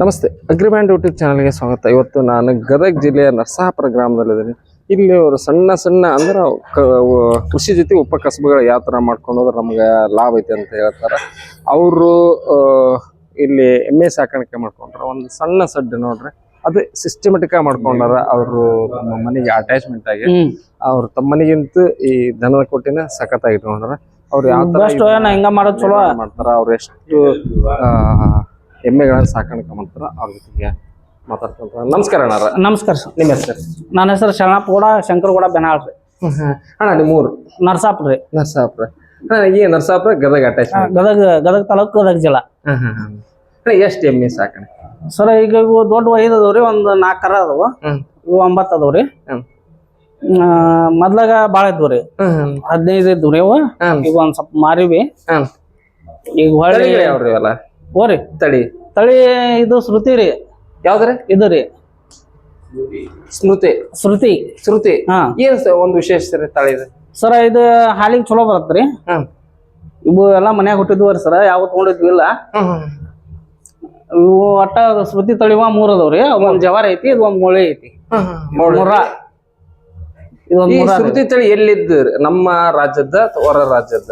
ನಮಸ್ತೆ ಅಗ್ರಿಬ್ಯಾಂಡ್ ಯೂಟ್ಯೂಬ್ ಚಾನಲ್ಗೆ ಸ್ವಾಗತ. ಇವತ್ತು ನಾನು ಗದಗ ಜಿಲ್ಲೆಯ ನರಸಾಪುರ ಗ್ರಾಮದಲ್ಲಿದ್ದೀನಿ. ಇಲ್ಲಿ ಅವರು ಸಣ್ಣ ಸಣ್ಣ ಅಂದ್ರೆ ಕೃಷಿ ಜೊತೆ ಉಪಕಸಬುಗಳು ಯಾವ ಥರ ಮಾಡ್ಕೊಂಡು ಹೋದ್ರೆ ನಮ್ಗೆ ಲಾಭ ಐತೆ ಅಂತ ಹೇಳ್ತಾರೆ. ಅವರು ಇಲ್ಲಿ ಎಮ್ಮೆ ಸಾಕಾಣಿಕೆ ಮಾಡ್ಕೊಂಡ್ರ. ಒಂದು ಸಣ್ಣ ಸಡ್ಡು ನೋಡ್ರಿ. ಅದು ಸಿಸ್ಟಮೆಟಿಕ್ ಆಗಿ ಮಾಡ್ಕೊಂಡಾರ ಅವರು ತಮ್ಮ ಮನೆಗೆ ಅಟ್ಯಾಚ್ಮೆಂಟ್ ಆಗಿ ಅವ್ರ ತಮ್ಮ ಮನೆಗಿಂತ ಈ ದನದ ಕೊಟ್ಟಿನ ಸಖತ್ತಾಗಿ ಇಟ್ಕೊಂಡ್ರ. ಅವ್ರು ಯಾವ ತರ ಹಿಂಗ ಮಾಡೋದ್ ಚಲೋ. ಮಾಡ್ತಾರ ಅವ್ರು ಎಷ್ಟು ಎಮ್ಮೆಗಳನ್ನ ಸಾಕಾಣಿಕೆ ಮಾಡ್ತಾರ ಅವ್ರ ಜೊತೆಗೆ ಮಾತಾಡ್ತಾರ ನಮಸ್ಕಾರ ಅಣ್ಣ ನಮಸ್ಕಾರ ಸರ್. ನಿಮ್ಮ ಹೆಸರು? ನನ್ನ ಹೆಸರು ಶರಣಪ್ಪಗೌಡ ಶಂಕರಗೌಡ ಬೆನಾಳ್ ರೀ ಅಣ್ಣ ನಿಮ್ಮ ಊರು ನರಸಾಪುರ. ರೀ ನರಸಾಪುರ ಅಣ್ಣ ಈ ನರಸಾಪುರ ಗದಗ ಅಟ್ಯಾಚ್ ಗದಗ ಗದಗ ತಾಲೂಕು ಗದಗ ಜಿಲ್ಲಾ. ಅಣ್ಣ ಎಷ್ಟು ಎಮ್ಮೆ ಸಾಕಾಣಿಕೆ ಸರ್ ಈಗ ಇವು ದೊಡ್ಡ ಐದು ಅದಾವ್ರಿ ಒಂದು ನಾಲ್ಕು ಕರ ಅದಾವ ಇವು ಒಂಬತ್ತು ಅದಾವ್ರಿ. ರೀ ಮೊದ್ಲಾಗ ಭಾಳ ಇದ್ವು ರೀ ಹದಿನೈದು ಇದ್ವು ರೀ ಅವು. ಈಗ ಒಂದ್ ಸ್ವಲ್ಪ ಮಾರಿವಿ. ಈಗ ಹೊಳ್ಳಿ ಅವ್ರಿ ಅಲ್ಲ ಅವೆಲ್ಲ ಓರಿ. ತಳಿ. ತಳಿ ಇದು ಶ್ರುತಿ ರೀ. ಯಾವ್ದ್ರಿ? ಇದು ರೀ. ಸ್ಮೃತಿ. ಶ್ರುತಿ ಶ್ರುತಿ ಹಾ. ಏನ್ ಸರ್ ಒಂದು ವಿಶೇಷ ರೀ ತಳಿ ಇದು? ಸರ ಇದು ಹಾಲಿಗೆ ಚಲೋ ಬರತ್ರಿ ಹ್ಮ್. ಇವು ಎಲ್ಲ ಮನ್ಯಾಗ ಹುಟ್ಟಿದ್ವು ಸರ ಯಾವ ತಗೊಂಡಿದ್ವಿ ಇಲ್ಲ ಹ್ಮ್ ಇವು ಒಟ್ಟ ಸ್ಮೃತಿ ತಳಿವ ಮೂರ್ ಅದಾವ್ರಿ ಒಂದ್ ಜವಾರಿ ಐತಿ ಇದು ಒಂದ್ ಮೊಳೆ ಐತಿ. ಮೂರ ಈ ಶ್ರುತಿ ತಳಿ ಎಲ್ಲಿದ್ದು? ನಮ್ಮ ರಾಜ್ಯದ ಅಥವಾ ಹೊರ ರಾಜ್ಯದ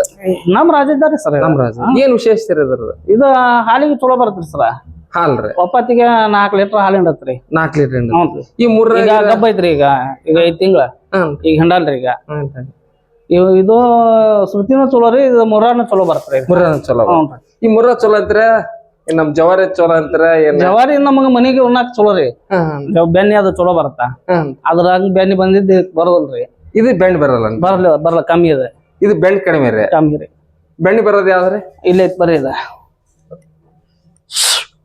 ನಮ್ ರಾಜ್ಯದ ಸರ್ ನಮ್ಮ ರಾಜ್ಯ. ಏನ್ ವಿಶೇಷ ರೀ ಇದ್ರದ್ದು? ಇದು ಹಾಲಿಗೆ ಚಲೋ ಬರ್ತೀರಿ ಸರ್. ಹಾಲ್ ರೀ. ಒಪ್ಪತ್ತಿಗೆ ನಾಲ್ಕು ಲೀಟರ್ ಹಾಲು ಹಿಂಡತ್ರಿ ನಾಲ್ಕು ಲೀಟರ್ ಹ್ಞೂ ಈ ಮೂರ ಈಗ ಗಬ್ಬ ಐತ್ರಿ ಈಗ. ಈಗ ಐದ್ ತಿಂಗಳ. ಈಗ ಹಿಂಡಲ್ರಿ ಈಗ. ಇದು ಶ್ರುತಿನೂ ಚಲೋ ರೀ ಇದು ಮುರ್ರಾನು ಚಲೋ ಬರತ್ರಿ. ಮೂರ ಮುರ್ರ ಚಲೋ ಹ್ಞೂ ರೀ. ಈ ಮುರ್ರ ಚಲೋ ಅಂತರ ನಮ್ ಜವಾರಿ ಚಲೋ ಅಂತಾರ ಏನ್? ಜವಾರಿ ನಮಗ ಮನೆಗೆ ಉಣ್ಣಾಕ ಚಲೋ ರೀ. ಬೆನ್ನಿ ಅದು ಚಲೋ ಬರತ್ತ. ಅದ್ರ ಹಂಗ ಬೆನ್ನಿ ಬಂದಿದ್ದು ಬರೋದಲ್ರಿ ಇದು ಬೆಂಡ್ ಬರಲ್ಲ ಬರಲ್ಲ ಬರಲ್ಲ ಕಮ್ಮಿ ಇದೆ ಇದು ಬೆಂಡ್ ಕಡಿಮೆ ರೀ? ಕಮ್ಮಿ ರೀ. ಬೆಂಡ್ ಬರೋದು ಯಾವ್ದ್ರಿ ಇಲ್ಲೇ ಬರ್ರಿ ಇದು.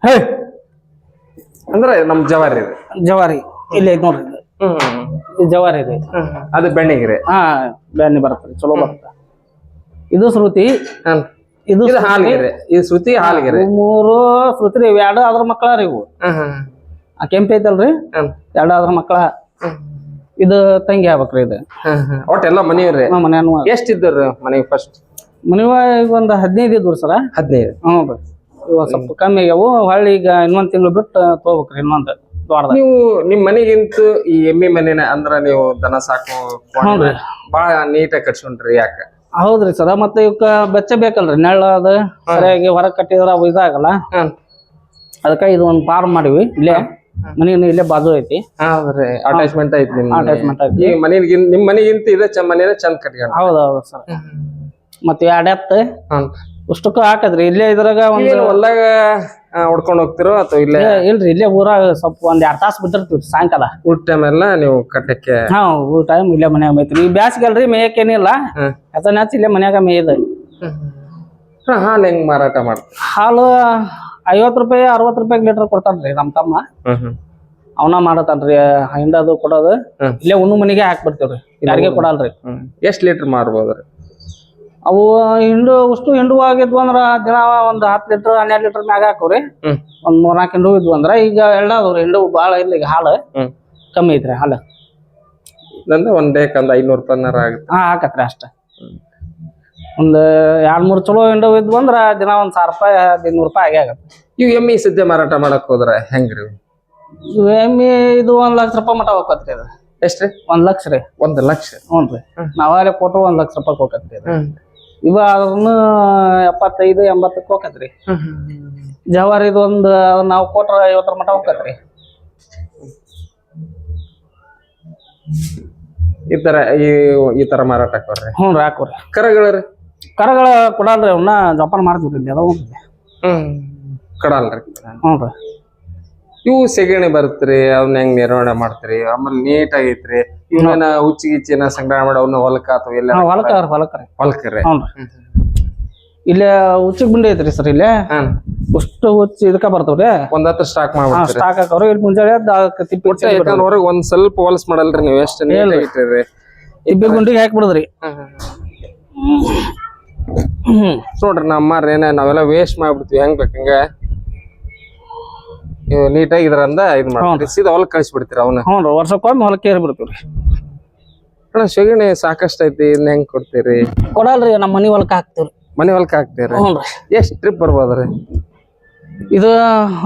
ಹೇ! ಅಂದ್ರೆ ನಮ್ ಜವಾರಿ ಇದು. ಜವಾರಿ ಇಲ್ಲೇ ಐತ್ ನೋಡ್ರಿ ಇದು. ಜವಾರಿ ಇದೆ. ಅದು ಬೆಣ್ಣಿಗೆ ರೀ? ಹಾ ಬೆನ್ನಿ ಬರ್ತದೆ ಚಲೋ ಬರ್ತದೆ ಇದು ಶ್ರುತಿ ಹ್ಮ್. ಇದು ಇದು ಹಾಲಿಗೆ ರೀ ಇದು ಶ್ರುತಿ ಹಾಲ್ಗೆರೆ. ಮೂರು ಶ್ರುತಿ ರೀ ಎರಡು ಅದ್ರ ಮಕ್ಕಳ ರೀ ಇವು. ಆ ಕೆಂಪಿ ಐತಲ್ರಿ. ಎರಡು ಅದ್ರ ಮಕ್ಕಳ. ಇದು ತಂಗಿ ಆಗ್ಬೇಕ್ರಿ ಇದು. ಒಟ್ಟೆಲ್ಲ ಎಲ್ಲ ಮನೆಯವ್ರಿ ನಮ್ಮ ಮನ್ಯಾನ ಎಷ್ಟ್ ಇದ್ದರು ಮನೆಗೆ ಫಸ್ಟ್ ಮನೆ ಈಗ ಒಂದು ಹದಿನೈದು ಇದ್ವು ಸರ. ಹದಿನೈದು. ಹ್ಞೂ ರೀ. ಇವಾಗ ಸ್ವಲ್ಪ ಕಮ್ಮಿ ಆಗ್ಯಾವು. ಹೊಳ್ಳಿ ಈಗ ಇನ್ನೊಂದು ತಿಂಗಳು ಬಿಟ್ಟು ತಗೋಬೇಕ್ರಿ ಇನ್ನೊಂದು ದೊಡ್ಡದ ನೀವು ನಿಮ್ ಮನೆಗಿಂತ ಈ ಎಮ್ಮೆ ಮನೆನ ಅಂದ್ರ ನೀವು ದನ ಸಾಕು. ಬಾಳ ನೀಟಾಗಿ ಕಟ್ಸ್ಕೊಂಡ್ರಿ ಯಾಕ? ಹೌದ್ರಿ ಸರ ಮತ್ತೆ ಇವಕ್ಕ ಬೆಚ್ಚ ಬೇಕಲ್ರಿ? ನೆಳ್ಳ ಅದು ಸರಿಯಾಗಿ ಹೊರಗ್ ಕಟ್ಟಿದ್ರ ಅವು ಇದಾಗಲ್ಲ? ಅದಕ್ಕೆ ಇದು ಒಂದು ಫಾರ್ಮ್ ಮಾಡಿವಿ ಇಲ್ಲೇ ಮನೆಯನ್ನು ಇಲ್ಲೇ ಬಾಜು ಐತಿ. ಹೌದ್ರಿ ಅಟ್ಯಾಚ್ಮೆಂಟ್ ಐತಿ ನಿಮ್ ಮನೆ. ಐತಿ ಈ ನಿಮ್ ಮನೆಗಿಂತ ಇದೆ ಚ ಮನೇನ ಚಂದ ಕಟ್ಕೊಂಡ್. ಹೌದು ಹೌದು ಸರ್. ಮತ್ತೆ ಎರಡು ಎತ್ತ. ಅಷ್ಟಕ್ಕೂ ಹಾಕದ್ರಿ ಇಲ್ಲೇ ಇದ್ರಾಗ ಒಂದು ಹೊಲ್ದಾಗ ಹೊಡ್ಕೊಂಡ್ ಹೋಗ್ತಿರೋ ಅಥವಾ ಇಲ್ಲೇ? ಇಲ್ರಿ ಇಲ್ಲೇ ಊರಾಗ ಸ್ವಲ್ಪ ಒಂದ್ ಎರಡ್ ತಾಸು ಬಿಟ್ಟಿರ್ತೀವಿ ಸಾಯಂಕಾಲ. ಊಟ ಟೈಮ್ ಎಲ್ಲ ನೀವು ಕಟ್ಟಕ್ಕೆ? ಹಾ ಊಟ ಟೈಮ್ ಇಲ್ಲೇ ಮನ್ಯಾಗ ಮೇಯ್ತೀವಿ. ಈ ಬ್ಯಾಸ್ಗಲ್ರಿ ಮೇಯಕ್ಕೇನಿಲ್ಲ ಹ್ಮ್. ಅದನ್ನ ಇಲ್ಲೇ ಮನ್ಯಾಗ ಮೇಯ್ದ. ಹಾಲು ಹೆಂಗ್ ಮಾರಾಟ ಮಾಡ್ತೀರಿ? ಹಾಲು ಐವತ್ತು ರೂಪಾಯಿ ಅರವತ್ತು ರೂಪಾಯಿ ಲೀಟರ್ ಕೊಡ್ತಾನ್ರಿ ನಮ್ಮ ತಮ್ಮ. ಅವನ ಮಾಡತಾನ್ರಿ ಹಿಂಡದು ಕೊಡೋದು. ಹ್ಮ್. ಇಲ್ಲೇ ಉಣ್ಣು ಮನೆಗೆ ಹಾಕ್ಬಿಡ್ತೀವ್ರಿ. ಯಾರಿಗೆ ಕೊಡಲ್ರಿ. ಎಷ್ಟ್ ಲೀಟರ್ ಮಾರ್ಬೋದ್ರಿ? ಅವು ಹಿಂಡು ಅಷ್ಟು ಹಿಂಡು ಆಗಿದ್ವು ಅಂದ್ರ ದಿನ ಒಂದ್ ಹತ್ತು ಲೀಟರ್ ಹನ್ನೆರಡು ಲೀಟರ್ ಮ್ಯಾಗ ಹಾಕೋರಿ ಒಂದು ಮೂರ್ನಾಲ್ಕು ಹಿಂಡು ಇದ್ವು ಅಂದ್ರ ಈಗ ಎಳ್ಳಾದವ್ರಿ ಹಿಂಡು ಭಾಳ ಇಲ್ಲ ಈಗ ಹಾಲು ಹ್ಮ್. ಕಮ್ಮಿ ಐತ್ರಿ ಹಾಲು. ಒಂದ್ ಡೇಕ್ ಒಂದ್ ಐನೂರು ರೂಪಾಯಿನಾರ ಆಗುತ್ತೆ. ಹಾ ಹಾಕತ್ರಿ ಅಷ್ಟ. ಒಂದ್ ಎರಡ್ ಮೂರ್ ಚಲೋ ಹಿಂಡು ಇದ್ವು ಅಂದ್ರ ದಿನ ಒಂದ್ ಸಾವಿರ ರೂಪಾಯಿ ಹದಿನೈದು ರೂಪಾಯಿ ಆಗೇ ಆಗತ್ತೆ. ಇವ್ ಎಮ್ಮಿ ಸದ್ಯ ಮಾರಾಟ ಮಾಡಕ್ ಹೋದ್ರ ಹೆಂಗ್ರಿ ಇವು? ಇವ್ ಎಮ್ಮಿ ಇದು ಒಂದ್ ಲಕ್ಷ ರೂಪಾಯಿ ಮಟ ಹೋಗತ್ರಿ ಇದು ಎಷ್ಟ್ರಿ? ಒಂದ್ ಲಕ್ಷ ರೀ. ಒಂದ್ ಲಕ್ಷ. ಹ್ಞೂ ರೀ ನಾವಲ್ಲೇ ಕೊಟ್ಟು ಒಂದ್ ಲಕ್ಷ ರೂಪಾಯಿ ಹೋಗತ್ರಿ ಇದು ಇವ ಅದನ್ನ ಎಪ್ಪತ್ತೈದು ಎಂಬತ್ತಕ್ಕೆ ಹೋಗತ್ರಿ ಜವಾರಿದು ಒಂದು ನಾವು ಕೊಟ್ರ ಐವತ್ತರ ಮಟ ಹೋಗತ್ರಿ ಈ ತರ ಈ ಈ ತರ ಮಾರಾಟ ಹಾಕೋರಿ ಹ್ಞೂ ರೀ ಹಾಕೋರಿ ಕರಗಳರಿ ಕರಗಳ ಕೊಡಲ್ರಿ ಅವನ್ನ ಜೋಪಾನ ಮಾಡ್ತೀವಿ ಅದಾವ ಹ್ಮ್. ಕಡಲ್ರಿ ಹ್ಞೂ ರೀ. ಇವು ಸೆಗಣಿ ಬರುತ್ತೆ ಅವ್ನ ಹೆಂಗ್ ನಿರ್ವಹಣೆ ಮಾಡ್ತೀರಿ ಆಮೇಲೆ ನೀಟ್ ಆಗೈತ್ರಿ. ಇವನ ಉಚ್ಚಿ ಗಿಚ್ಚಿನ ಸಂಗ್ರಹ ಮಾಡಿ ಅವನ್ನ ಹೊಲಕ ಅಥವಾ ಎಲ್ಲ ಹೊಲಕ ಹೊಲಕ ಹೊಲಕ್ರಿ ಇಲ್ಲೇ ಉಚ್ಚಿಗೆ ಗುಂಡಿ ಐತ್ರಿ ಸರ್ ಇಲ್ಲೇ? ಅಷ್ಟು ಹುಚ್ಚಿ ಇದಕ್ಕ ಬರ್ತಾವ್ರಿ? ಒಂದ್ ಹತ್ರ ಸ್ಟಾಕ್ ಮಾಡ್ಬಿಡ್ರಿ ಸ್ಟಾಕ್ ಹಾಕೋರು ಇಲ್ಲಿ ಮುಂಜಾನೆ ಯಾಕಂದ್ರೆ ಹೊರಗ್ ಒಂದ್ ಸ್ವಲ್ಪ ಹೊಲಸ್ ಮಾಡಲ್ರಿ ನೀವು ಎಷ್ಟು ನೀಟ್ ಆಗಿಟ್ಟಿರಿ. ತಿಪ್ಪಿ ಗುಂಡಿಗೆ ಹಾಕ್ಬಿಡದ್ರಿ. ನೋಡ್ರಿ ನಮ್ಮ ಏನ ನಾವೆಲ್ಲ ವೇಸ್ಟ್ ಮಾಡ್ಬಿಡ್ತೀವಿ. ಹೆಂಗ್ ಬೇಕಂಗ ನೀಟಾಗಿ ಇದ್ರಂದ ಇದು ಮಾಡ್ತೀರಿ. ಸೀದಾ ಹೊಲಕ್ ಕಳಿಸ್ಬಿಡ್ತೀರಿ ಅವನ್ನ. ಹ್ಞೂ ರೀ ವರ್ಷಕ್ಕೊಮ್ಮೆ ಹೊಲಕ್ಕೆ ಏರಿ ಬಿಡ್ತೀವಿ ರೀ. ಅಣ್ಣ ಸೆಗಣಿ ಸಾಕಷ್ಟು ಐತಿ ಇದನ್ನ ಹೆಂಗ್ ಕೊಡ್ತೀರಿ? ಕೊಡಲ್ರಿ ನಮ್ಮ ಮನಿ ಹೊಲಕ್ಕೆ ಹಾಕ್ತೀವಿ ಮನೆ ಹೊಲಕ್ಕೆ ಹಾಕ್ತೀರಿ? ಹ್ಞೂ ರೀ. ಎಷ್ಟ್ ಟ್ರಿಪ್ ಬರ್ಬೋದ್ರಿ? ಇದು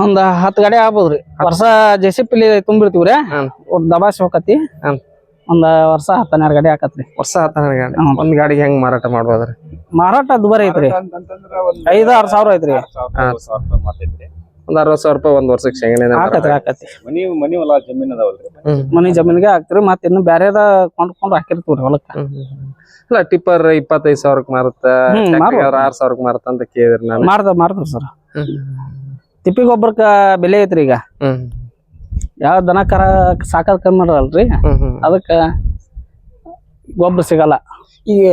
ಒಂದ್ ಹತ್ತು ಗಾಡಿ ಆಗ್ಬೋದ್ರಿ ವರ್ಷ ಜೆ ಸಿ ಪಿಲಿ ತುಂಬಿರ್ತೀವ್ರಿ ರೀ. ಒಟ್ ದಬಾಸಿ ಹೋಗತಿ ಹ್ಮ್. ಒಂದ್ ವರ್ಷ ಹತ್ತು ಹನ್ನೆರಡು ಗಾಡಿ ಹಾಕತ್ರಿ. ವರ್ಷ ಹತ್ತಾರು ಗಾಡಿ. ಒಂದ್ ಗಾಡಿಗೆ ಹೆಂಗ್ ಮಾರಾಟ ಮಾಡ್ಬೋದ್ರಿ? ಮಾರಾಟ ದುಬಾರಿ ಐತ್ರಿ. ಐದು ಆರ್ ಸಾವಿರ ಐತ್ರಿ. ಒಂದ್ ಅರವತ್ ಸಾವಿರ ರೂಪಾಯಿ ಒಂದ್ ವರ್ಷಕ್ಕೆ ಆಕತ್ರಿ ಆಕತಿ ಮನಿ ಮನಿ ಹೊಲ ಜಮೀನ್ ಅದಾವಲ್ರಿ ಮನಿ? ಜಮೀನ್ಗೆ ಹಾಕ್ತಿರಿ ಮತ್ತ್ ಇನ್ನು ಬ್ಯಾರೆದ ಕೊಂಡ್ಕೊಂಡು ಹಾಕಿರ್ತೀವ್ರಿ ಹೊಲಕ್ಕ. ಇಲ್ಲ ಟಿಪ್ಪರ್ ಇಪ್ಪತ್ತೈದು ಸಾವಿರಕ್ಕೆ ಮಾರುತ್ತ ಹ್ಮ್, ಆರ್ ಸಾವಿರಕ್ಕೆ ಮಾರುತ್ತ ಅಂತ ಕೇಳಿದ್ರಿ ನಾನು. ಮಾರ್ದ ಮಾರ್ದ್ರಿ ಸರ್. ತಿಪ್ಪಿ ಗೊಬ್ಬರಕ್ಕ ಬೆಲೆ ಐತ್ರಿ ಈಗ. ಹ್ಮ್. ಯಾವ ದನ ಕರ ಸಾಕದ್ ಕಮ್ಮಿ ಮಾಡಲ್ರಿ ಹ್ಮ್ ಹ್ಮ್. ಅದಕ್ಕ ಗೊಬ್ಬರ ಸಿಗಲ್ಲ. ಈಗ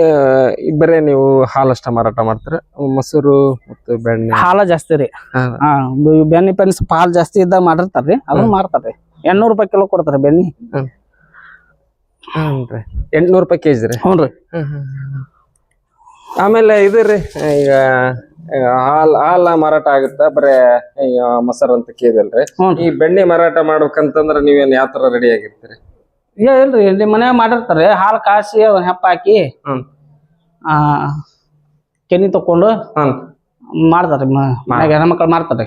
ಬರೇ ನೀವು ಹಾಲಷ್ಟ ಮಾರಾಟ ಮಾಡ್ತೀರ? ಮೊಸರು ಮತ್ತು ಬೆಣ್ಣೆ? ಹಾಲ ಜಾಸ್ತಿ ರೀ. ಬೆಣ್ಣೆ ಪೆನ್ ಸ್ವಲ್ಪ ಬೆಣ್ಣೆ ಪೆನ್ಸ್ ಹಾಲ್ ಜಾಸ್ತಿ ಇದ್ದಾಗ ಮಾಡಿರ್ತಾರ್ರಿ ಅದನ್ನ ಮಾರ್ತಾರ್ರಿ ಎಂಟ್ನೂರು ರೂಪಾಯಿ ಕಿಲೋ ಕೊಡ್ತಾರೆ ಬೆಣ್ಣೆ. ಹ್ಞೂ ಎಂಟ್ನೂರು ರೂಪಾಯಿ ಕೆಜಿ ರೀ. ಹ್ಞೂ ರೀ. ಆಮೇಲೆ ಇದು ರೀ ಈಗ ಹಾಲು ಹಾಲ್ ಮಾರಾಟ ಆಗುತ್ತಾ? ಬರೀ ಮೊಸರು ಅಂತ ಕೇಳಿದಲ್ರಿ. ಹ್ಞೂ ಈ ಬೆಣ್ಣೆ ಮಾರಾಟ ಮಾಡ್ಬೇಕಂತಂದ್ರೆ ನೀವೇನು ಯಾವ ಥರ ರೆಡಿ ಆಗಿರ್ತೀರಿ? ಈಗ ಇಲ್ರಿ ಇಲ್ಲಿ ಮನ್ಯಾಗ ಮಾಡಿರ್ತಾರೆ. ಹಾಲು ಕಾಸಿ ಅದನ್ನ ಹೆಪ್ಪ ಹಾಕಿ ಹ್ಮ್. ಆ ಕೆನಿ ತಕೊಂಡು ಹ್ಮ್. ಮಾಡ್ತಾರೆ ಮನ್ಯಾಗ ಹೆಣ್ಮಕ್ಳು ಮಾಡ್ತಾರೆ.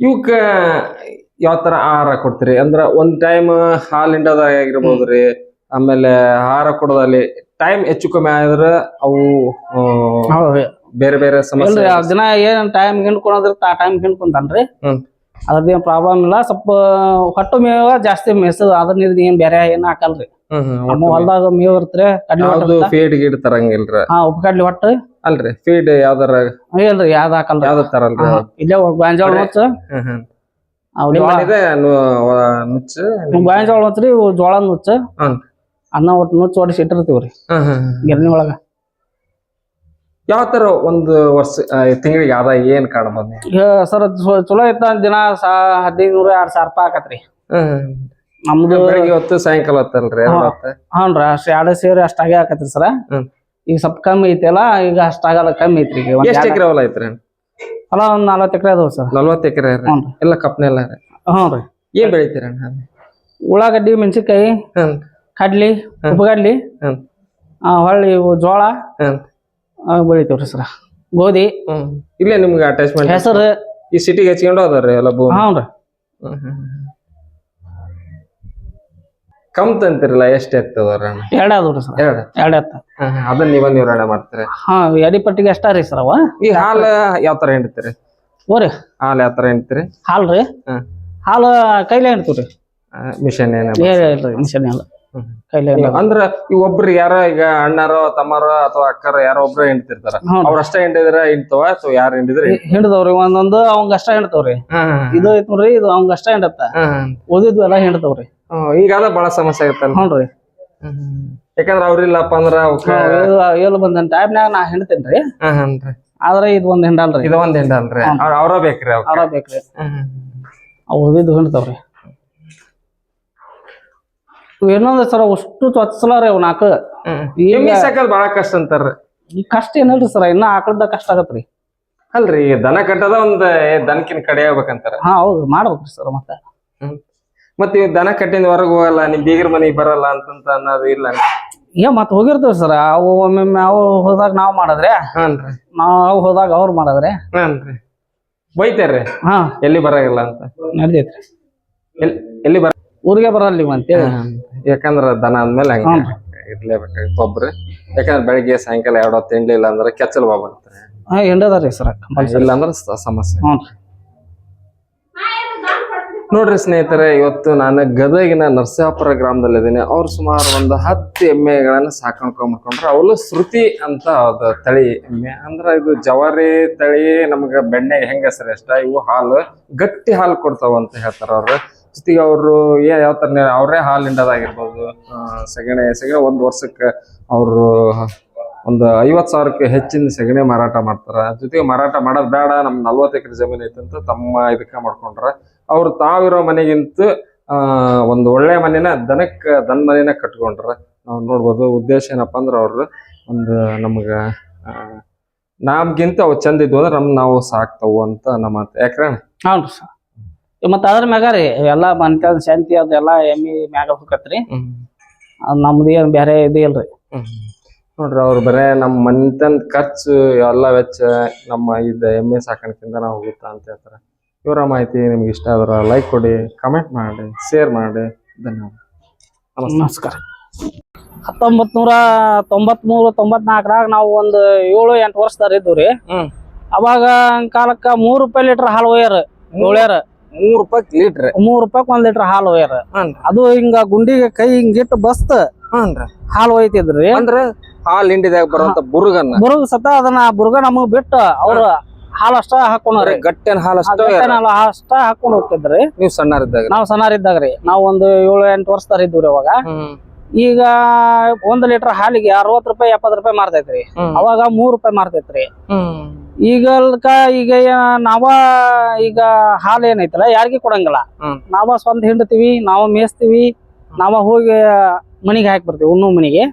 ಇವಕ್ಕ ಯಾವ ತರ ಆಹಾರ ಕೊಡ್ತೀರಿ? ಅಂದ್ರ ಒಂದ್ ಟೈಮ್ ಹಾಲ್ ಹಿಂಡೋದಾಗ ಆಗಿರ್ಬೋದ್ರಿ ಆಮೇಲೆ ಆಹಾರ ಕೊಡೋದಲ್ಲಿ ಟೈಮ್ ಹೆಚ್ಚು ಕಮ್ಮಿ ಆದ್ರೆ ಅವು ಆ, ಹೌದ್ರಿ ಬೇರೆ ಬೇರೆ ಸಮಸ್ಯೆ ಇಲ್ರಿ ಆ ದಿನ ಏನ್ ಟೈಮ್ ಹಿಂಡ್ಕೊಳೋದಿರ್ತ ಆ ಟೈಮ್ ಹಿಂಡ್ಕೊಂತಾನ್ರಿ ಹ್ಮ್. ಅದ್ರದ್ದೇನ್ ಪ್ರಾಬ್ಲಮ್ ಇಲ್ಲ. ಸ್ವಲ್ಪ ಹೊಟ್ಟು ಮೇವ ಜಾಸ್ತಿ ಮೇಸದ ಅದನ್ನ ಇದ್ ಏನ್ ಬೇರೆ ಏನ್ ಹಾಕಲ್ರಿ. ನಮ್ಮ ಹೊಲ್ದಾಗ ಮೇವ್ ಇರ್ತ್ರಿ ಕಡ್ಲಿ ಹೊಟ್ಟ ಫೀಡ್ ಗೀಡ್ ತರಂಗಿಲ್ರಿ? ಹಾ ಉಪ್ಪು ಕಡ್ಲಿ ಹೊಟ್ಟು. ಅಲ್ರಿ ಫೀಡ್ ಯಾವ್ದಾರ? ಇಲ್ರಿ ಯಾವ್ದು ಹಾಕಲ್ರಿ. ಯಾವ್ದು ತರಲ್ರಿ? ಇಲ್ಲೇ ಗಾಂಜಾಳ ಮುಚ್ಚ ನುಚ್ಚು ಗಾಂಜಾಳ ಮುಚ್ಚ್ರಿ ಜೋಳ. ನುಚ್ಚ? ಅನ್ನ ಒಟ್ಟು ನುಚ್ಚ ಹೊಡಿಸಿ ಇಟ್ಟಿರ್ತೀವ್ರಿ. ಗಿರಣಿ ಒಳಗ ಯಾವ ತರ ಒಂದು ವರ್ಷ ತಿಂಗಳಿಗೆ ಆದಾಯ ಏನ್ ಕಾರಣ ಸರ್ ಚಲೋ ಐತ ದಿನ ಸಾ ಹದಿನೈದು ನೂರ ಎರಡ್ ಸಾವಿರ ರೂಪಾಯಿ ಆಕತ್ರಿ. ಹ್ಮ್ ನಮ್ದು ಇವತ್ತು ಹೊತ್ತು ಸಾಯಂಕಾಲ ಹೊತ್ತಲ್ರಿ ಎರಡು ಹಾ. ಹೊತ್ತು? ಹ್ಞೂನ್ರಿ ಅಷ್ಟ್ ಎರಡು ಸೇರಿ ಅಷ್ಟಾಗೆ ಆಕತ್ರಿ ಸರ. ಹ್ಮ್. ಈಗ ಸ್ವಲ್ಪ ಕಮ್ಮಿ ಐತಲ್ಲ ಈಗ ಅಷ್ಟಾಗಲ್ಲ ಕಮ್ಮಿ ಐತ್ರಿ ಈಗ ಎಷ್ಟ್ ಎಕರೆ ಹೊಲ ಐತ್ರಿ? ಹೊಲ ಒಂದ್ ನಲ್ವತ್ತು ಎಕರೆ ಅದಾವ ಸರ್. ನಲ್ವತ್ತು ಎಕರೆ ಎಲ್ಲ ಕಪ್ಪನೆ ಎಲ್ಲ ಹ್ಞೂ ರೀ? ಏನ್ ಬೆಳಿತೀರ ಉಳ್ಳಾಗಡ್ಡಿ ಮೆಣಸಿನ್ಕಾಯಿ ಹ್ಮ್. ಕಡ್ಲಿ ಉಪ್ಪುಗಡ್ಲಿ ಹ್ಮ್. ಆ, ಹೊಳ್ಳಿ ಇವು ಜೋಳ ಬೆಳಿತೀವ್ರಿ ಸರ್. ಗೋಧಿ. ಹ್ಮ್. ಇಲ್ಲೇ ನಿಮ್ಗೆ ಅಟ್ಯಾಚ್ಮೆಂಟ್ ಹೆಸರು? ಈ ಸಿಟಿಗೆ ಹಚ್ಕೊಂಡು ಹೋದಾರ್ರಿ ಎಲ್ಲ ಭೂಮಿ? ಹ್ಞೂ ರೀ. ಹ್ಮ್ ಹ್ಮ್ ಹ್ಮ್. ಕಮ್ತ್ ಅಂತಿರಲ್ಲ ಎಷ್ಟ್ ಎತ್ತದವ್ರ ಎರಡೇ ಅದಾವ್ರಿ ಸರ್. ಎರಡು ಎತ್ತ. ಅತ್ತ ಅದನ್ನ ನೀವ ನಿರ್ವಹಣೆ ಮಾಡ್ತೀರಿ. ಹಾ ಎಡಿ ಪಟ್ಟಿಗೆ ಅಷ್ಟ ರೀ ಸರ್ ಅವ? ಈ ಹಾಲ ಯಾವ ತರ ಹಿಂಡ್ತೀರಿ? ಓರಿ ಹಾಲು ಯಾವ ತರ ಹಿಂಡ್ತೀರಿ? ಹಾಲು ರೀ. ಹ್ಮ್. ಹಾಲು ಕೈಲೇ ಹಿಡ್ತೀವ್ರಿ. ಮಿಷನ್ ಏನ ಏ ಇಲ್ರಿ ಮಿಷನ್ ಹಿಡ್ದು. ಅಂದ್ರ ಈ ಒಬ್ರು ಯಾರ ಈಗ ಅಣ್ಣಾರೋ ತಮ್ಮಾರೋ ಅಥವಾ ಅಕ್ಕಾರ ಯಾರೋ ಒಬ್ರು ಹಿಂಡ್ತಿರ್ತಾರ. ಅವ್ರ ಅಷ್ಟೇ ಹಿಂಡಿದ್ರ ಹಿಂಡ್ತವ ಅಥವಾ ಯಾರು ಹಿಂಡಿದ್ರೆ ಹಿ- ಒಂದೊಂದು ಅವಂಗ ಅಷ್ಟ ಹಿಡ್ತಾವ್ರಿ. ಇದು ಐತ್ ನೋಡ್ರಿ ಇದು ಅವಂಗ ಅಷ್ಟ ಹೆಂಡತ್ತ. ಓದಿದ್ವು ಎಲ್ಲಾ ಹಿಡ್ತಾವ್ರಿ. ಈಗ ಅದ ಬಹಳ ಸಮಸ್ಯೆ ಆಗತ್ತಲ್ಲ ನೋಡ್ರಿ ಯಾಕಂದ್ರ ಅವ್ರಿಲ್ಲಪ್ಪ ಅಂದ್ರ ಏಳು ಬಂದ ಟೈಮ್ನಾಗ ನಾ ಹಿಡ್ತೇನ್ರಿ. ಆದ್ರೆ ಇದು ಒಂದ್ ಹಿಂಡಲ್ರಿ. ಇದು ಒಂದ್ ಹಿಂಡಲ್ರಿ. ಅವ್ರ ಬೇಕ್ರಿ ಅವ್ರ ಬೇಕ್ರಿ. ಓದಿದ್ ಅವ್ ಓದಿದ್ದು ಹಿಡ್ತಾವ್ರಿ. ಇವ್ ಸರ್ ಅಷ್ಟು ಚೊಚ್ಚಲ ಇವ್ ಎಮ್ಮಿ ಸಾಕದ್ ಬಹಳ ಕಷ್ಟ ಅಂತಾರ ಈ ಕಷ್ಟ ಏನಲ್ರಿ ಸರ ಇನ್ನ ಆಕಳದ ಕಷ್ಟ ಆಗತ್ರಿ. ಅಲ್ರಿ ದನ ಕಟ್ಟದ ಒಂದ್ ದನಕಿನ ಕಡೆ ಆಗ್ಬೇಕಂತಾರ. ಹಾ ಹೌದು ಮಾಡ್ಬೇಕ್ರಿ ಸರ್ ಮತ್ತೆ. ಮತ್ತೆ ಮತ್ ಇವ್ ದನ ಕಟ್ಟಿಂದ ಹೊರಗ್ ಹೋಗಲ್ಲ ನಿಮ್ ಬೀಗರ್ ಮನಿಗ್ ಬರಲ್ಲ ಅಂತಂತ ಅನ್ನೋದು ಇಲ್ಲ ಏ ಮತ್ ಹೋಗಿರ್ತೇವ್ ಸರ್ ಅವು ಒಮ್ಮೆ ಅವು ಹೋದಾಗ ನಾವ್ ಮಾಡಿದ್ರೆ. ಹಾನ್ರಿ. ನಾವ್ ಹೋದಾಗ ಅವ್ರು ಮಾಡಿದ್ರೆ. ಹಾನ್ರಿ. ಬೈತಾರ್ರಿ. ಹಾ. ಎಲ್ಲಿ ಬರಾಗಿಲ್ಲ ಅಂತ. ನಡ್ದೈತ್ರಿ. ಎಲ್ಲಿ ಬರ ಊರಿಗೆ ಬರಲ್ಲ ನೀವು ಅಂತೇಳಿ ಯಾಕಂದ್ರ ದನ ಅಂದ್ಮೇಲೆ ಹಂಗ ಇರ್ಲೇಬೇಕಾಗಿತ್ತು. ಒಬ್ರು ಯಾಕಂದ್ರೆ ಬೆಳಿಗ್ಗೆ ಸಾಯಂಕಾಲ ಎರಡು ಹೊತ್ತು ತಿನ್ಲಿಲ್ಲ ಅಂದ್ರೆ ಕೆಚ್ಚಲ್ ಬಾ ಬರ್ತಾರೆ ಹಾ ರೀ ಸರ್. ಇಲ್ಲ ಅಂದ್ರೆ ಸ- ಸಮಸ್ಯೆ. ಹ್ಞೂ ನೋಡ್ರಿ ಸ್ನೇಹಿತರೆ ಇವತ್ತು ನಾನು ಗದಗಿನ ನರಸಾಪುರ ಗ್ರಾಮದಲ್ಲಿದ್ದೀನಿ ಅವ್ರು ಸುಮಾರು ಒಂದು ಹತ್ತು ಎಮ್ಮೆಗಳನ್ನ ಸಾಕೊಂಡ್ಕೊಂಡ್ಕೊಂಡ್ರೆ ಅವಳು ಶ್ರುತಿ ಅಂತ ಅದು ತಳಿ ಎಮ್ಮೆ. ಅಂದ್ರೆ ಇದು ಜವಾರಿ ತಳಿ ನಮ್ಗೆ ಬೆಣ್ಣೆ ಹೆಂಗ ಹೆಸರು ಇಷ್ಟ ಇವು ಹಾಲು ಗಟ್ಟಿ ಹಾಲು ಕೊಡ್ತಾವ ಅಂತ ಹೇಳ್ತಾರ ಅವ್ರು. ಜೊತೆಗೆ ಅವರು ಏ ಯಾವ ತರ ಅವರೇ ಹಾಲು ಹಿಂಡೋದಾಗಿರ್ಬೋದು ಸೆಗಣಿ ಸೆಗಣಿ ಒಂದು ವರ್ಷಕ್ಕೆ ಅವರು ಒಂದು ಐವತ್ತು ಸಾವಿರಕ್ಕೆ ಹೆಚ್ಚಿನ ಸೆಗಣಿ ಮಾರಾಟ ಮಾಡ್ತಾರ. ಜೊತೆಗೆ ಮಾರಾಟ ಮಾಡೋದು ಬೇಡ ನಮ್ ನಲ್ವತ್ತು ಎಕರೆ ಜಮೀನು ಅಂತ ತಮ್ಮ ಇದಕ್ಕೆ ಮಾಡ್ಕೊಂಡ್ರ. ಅವ್ರು ತಾವಿರೋ ಮನೆಗಿಂತ ಒಂದು ಒಳ್ಳೆ ಮನೆನ, ದನಕ್ಕೆ, ದನ್ ಮನೆನ ಕಟ್ಕೊಂಡ್ರ. ನಾವು ನೋಡ್ಬೋದು ಉದ್ದೇಶ ಏನಪ್ಪಾ ಅಂದ್ರೆ ಅವ್ರು ಒಂದು ನಮ್ಗ ನಮ್ಗಿಂತ ಅವು ಚಂದ ಇದ್ವು ಅಂದ್ರೆ ನಮ್ ನಾವು ಸಾಕ್ತವು ಅಂತ ನಮ್ಮ ಯಾಕ್ರ ಸರ್. ಮತ್ತೆ ಅದ್ರ ಮ್ಯಾಗ ರೀ ಎಲ್ಲಾ ಮನ್ಕ ಶಾಂತಿ ಅದೆಲ್ಲ ಎಮ್ಮಿ ಮ್ಯಾಗ ಹೋಗತ್ರಿ ಅದ್ ನಮ್ದು ಏನ್ ಬೇರೆ ಇದು ಇಲ್ರಿ. ನೋಡ್ರಿ ಅವ್ರು ಬರೇ ನಮ್ಮ ಮನೆತನ ಖರ್ಚು ಎಲ್ಲಾ ವೆಚ್ಚ ನಮ್ಮ ಇದ ಎಮ್ಮೆ ಸಾಕಾಣಿಕೆಯಿಂದ ನಾವು ಹೋಗುತ್ತ ಅಂತ ಹೇಳ್ತಾರೆ. ಇವರ ಮಾಹಿತಿ ನಿಮ್ಗೆ ಇಷ್ಟ ಆದ್ರೆ ಲೈಕ್ ಕೊಡಿ ಕಮೆಂಟ್ ಮಾಡಿ ಶೇರ್ ಮಾಡಿ. ಧನ್ಯವಾದ. ನಮಸ್ಕಾರ. ಹತ್ತೊಂಬತ್ ನೂರ ತೊಂಬತ್ಮೂರು ತೊಂಬತ್ನಾಲ್ಕರಾಗ ನಾವು ಒಂದು ಏಳು ಎಂಟು ವರ್ಷದಾರ ಇದ್ವು ರೀ. ಅವಾಗ ಕಾಲಕ್ಕ ಮೂರು ರೂಪಾಯಿ ಲೀಟರ್ ಹಾಲು ಒಯ್ಯಾರ ಏಳ್ಯಾರ. ಮೂರು ರೂಪಾಯಿ ಲೀಟ್ರ್. ಮೂರ್ ರೂಪಾಯಿ ಒಂದ್ ಲೀಟರ್ ಹಾಲು ಒಯ್ಯಾರ. ಅದು ಹಿಂಗ ಗುಂಡಿಗೆ ಕೈ ಹಿಂಗಿಟ್ಟು ಬಸ್ತ್ ಹಾಲು ಒಯ್ತಿದ್ರಿ. ಅಂದ್ರ ಹಾಲ್ ಹಿಂಡಿದಾಗ ಬರುವಂತ ಬುರುಗನ್ನ. ಬುರುಗ ಸತ ಅದನ್ನ ಬುರುಗ ನಮಗ್ ಬಿಟ್ಟು ಅವ್ರ ಹಾಲು ಅಷ್ಟ ಹಾಕೊಂಡ್ರಿ ಗಟ್ಟಿನ ಹಾಲ್ ಅಷ್ಟೇ ಅಷ್ಟ ಹಾಕೊಂಡ್ ಹೋಗ್ತಿದ್ರಿ. ನೀವ್ ಸಣ್ಣರಿದ್ದಾಗ ನಾವ್ ಸಣ್ಣರಿದ್ದಾಗ್ರಿ ನಾವ್ ಒಂದು ಏಳು ಎಂಟು ವರ್ಷದಾರ ಇದ್ವಿ ಅವಾಗ. ಈಗ ಒಂದ್ ಲೀಟರ್ ಹಾಲಿಗೆ ಅರವತ್ ರೂಪಾಯಿ ಎಪ್ಪತ್ ರೂಪಾಯಿ ಮಾರ್ತೈತ್ರಿ. ಅವಾಗ ಮೂರ್ ರೂಪಾಯಿ ಮಾರ್ತೈತ್ರಿ. ಈಗ ಈಗ ನಾವ ಈಗ ಹಾಲು ಏನೈತಲ್ಲ ಯಾರಿಗೂ ಕೊಡಂಗಿಲ್ಲ. ನಾವ ಸ್ವಂತ ಹಿಂಡ್ತೀವಿ ನಾವ ಮೇಯಿಸ್ತೀವಿ ನಾವ ಹೋಗಿ ಮನಿಗೆ ಹಾಕಿ ಬರ್ತೀವಿ ಉಣ್ಣು ಮನಿಗೆ.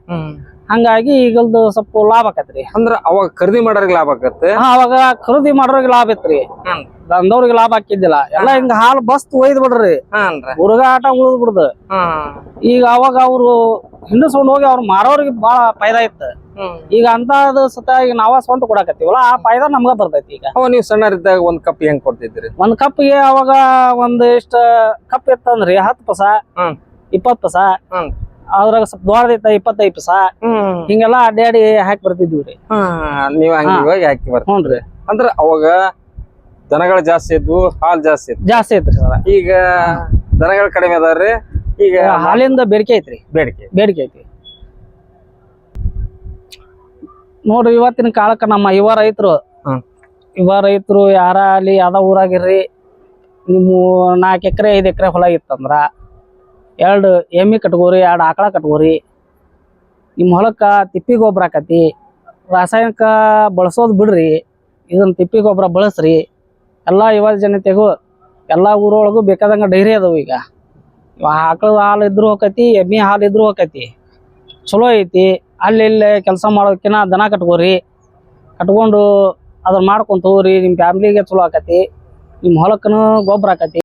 ಹಂಗಾಗಿ ಈಗಲ್ದು ಸ್ವಲ್ಪ ಲಾಭ ಆಕತ್ರಿ. ಅಂದ್ರ ಅವಾಗ ಖರೀದಿ ಮಾಡೋರಿಗೆ ಲಾಭ ಆಕತ್ತೆ? ಅವಾಗ ಖರೀದಿ ಮಾಡೋರಿಗೆ ಲಾಭ ಇತ್ರಿ ಹ್ಮ್. ದಂದವ್ರಿಗೆ ಲಾಭ ಹಾಕಿದ್ದಿಲ್ಲ ಎಲ್ಲ ಹಿಂಗ ಹಾಲು ಬಸ್ತ್ ಒಯ್ದ್ ಬಿಡ್ರಿ. ಹಾನ್ರಿ ಹುಡುಗ ಆಟ ಉಳಿದ್ ಬಿಡ್ದು. ಈಗ ಅವಾಗ ಅವ್ರು ಹಿಂಡಿಸ್ಕೊಂಡ್ ಹೋಗಿ ಅವ್ರು ಮಾರೋರಿಗೆ ಬಹಳ ಫೈದಾ ಇತ್ತು. ಈಗ ಅಂತ ಸತ ಈಗ ನಾವ ಸ್ವಂತ ಕೊಡಾಕತ್ತೀವಲ್ಲ ಆ ಫೈದಾ ನಮ್ಗ ಬರ್ತೈತಿ ಈಗ. ಅವ ನೀವು ಸಣ್ಣರಿದ್ದಾಗ ಒಂದ್ ಕಪ್ ಹೆಂಗ್ ಕೊಡ್ತಿದ್ರಿ ಒಂದ್ ಕಪ್ಗೆ ಅವಾಗ ಒಂದ್ ಇಷ್ಟ ಕಪ್ ಇತ್ತಂದ್ರಿ ಹತ್ತು ಪಸ. ಇಪ್ಪತ್ ಪಸ. ಅದ್ರಾಗ ಸ್ವಲ್ಪ ದೊಡ್ಡದಿತ್ತ ಇಪ್ಪತ್ತೈದು ಪಸ ಹಿಂಗೆಲ್ಲಾ ಅಡ್ಡಾಡಿ ಹಾಕಿ ಬರ್ತಿದ್ವಿ ರೀ. ನೀವ್ ಹಂಗ ಇವಾಗ ಹಾಕಿ ಬರ್ತೀವಿ ಅಂದ್ರ ಅವಾಗ ದನಗಳು ಜಾಸ್ತಿ ಇದ್ವು ಹಾಲ್ ಜಾಸ್ತಿ ಇತ್ತು. ಜಾಸ್ತಿ ಇತ್ತು ಈಗ ದನಗಳು ಕಡಿಮೆ ಅದಾವ್ರಿ. ಈಗ ಹಾಲಿಂದ ಬೇಡಿಕೆ ಐತ್ರಿ. ಬೇಡಿಕೆ. ಬೇಡಿಕೆ ಐತಿ ನೋಡ್ರಿ ಇವತ್ತಿನ ಕಾಲಕ್ಕ ನಮ್ಮ ಯುವ ರೈತರು. ಯುವ ರೈತರು ಯಾರ ಅಲ್ಲಿ ಯಾವ್ದ ಊರಾಗಿರ್ರಿ? ನಿಮ್ಮ ನಾಲ್ಕು ಎಕರೆ ಐದು ಎಕರೆ ಹೊಲ ಇತ್ತಂದ್ರ ಎರಡು ಎಮ್ಮಿ ಕಟ್ಕೋರಿ ಎರಡು ಆಕಳ ಕಟ್ಕೋರಿ ನಿಮ್ಮ ಹೊಲಕ್ಕೆ ತಿಪ್ಪಿ ಗೊಬ್ಬರ ಆಕತಿ ರಾಸಾಯನಿಕ ಬಳಸೋದು ಬಿಡ್ರಿ ಇದನ್ನ ತಿಪ್ಪಿ ಗೊಬ್ಬರ ಬಳಸ್ರಿ. ಎಲ್ಲ ಯುವ ಜನತೆಗೂ ಎಲ್ಲ ಊರೊಳಗೂ ಬೇಕಾದಂಗೆ ಡೈರಿ ಅದಾವ ಈಗ. ಆಕಳದ ಹಾಲು ಇದ್ರು ಹೋಕತಿ, ಎಮ್ಮಿ ಹಾಲು ಇದ್ರು ಹೋಕತಿ. ಚಲೋ ಐತಿ. ಅಲ್ಲಿ ಇಲ್ಲಿ ಕೆಲಸ ಮಾಡೋದಕ್ಕಿಂತ ದನ ಕಟ್ಕೋರಿ. ಕಟ್ಕೊಂಡು ಅದನ್ನ ಮಾಡ್ಕೊಂತ ಹೋಗ್ರಿ ನಿಮ್ಮ ಫ್ಯಾಮ್ಲಿಗೆ ಚಲೋ ಆಕತಿ. ನಿಮ್ಮ ಹೊಲಕ್ಕನು ಗೊಬ್ಬರ ಆಕತಿ.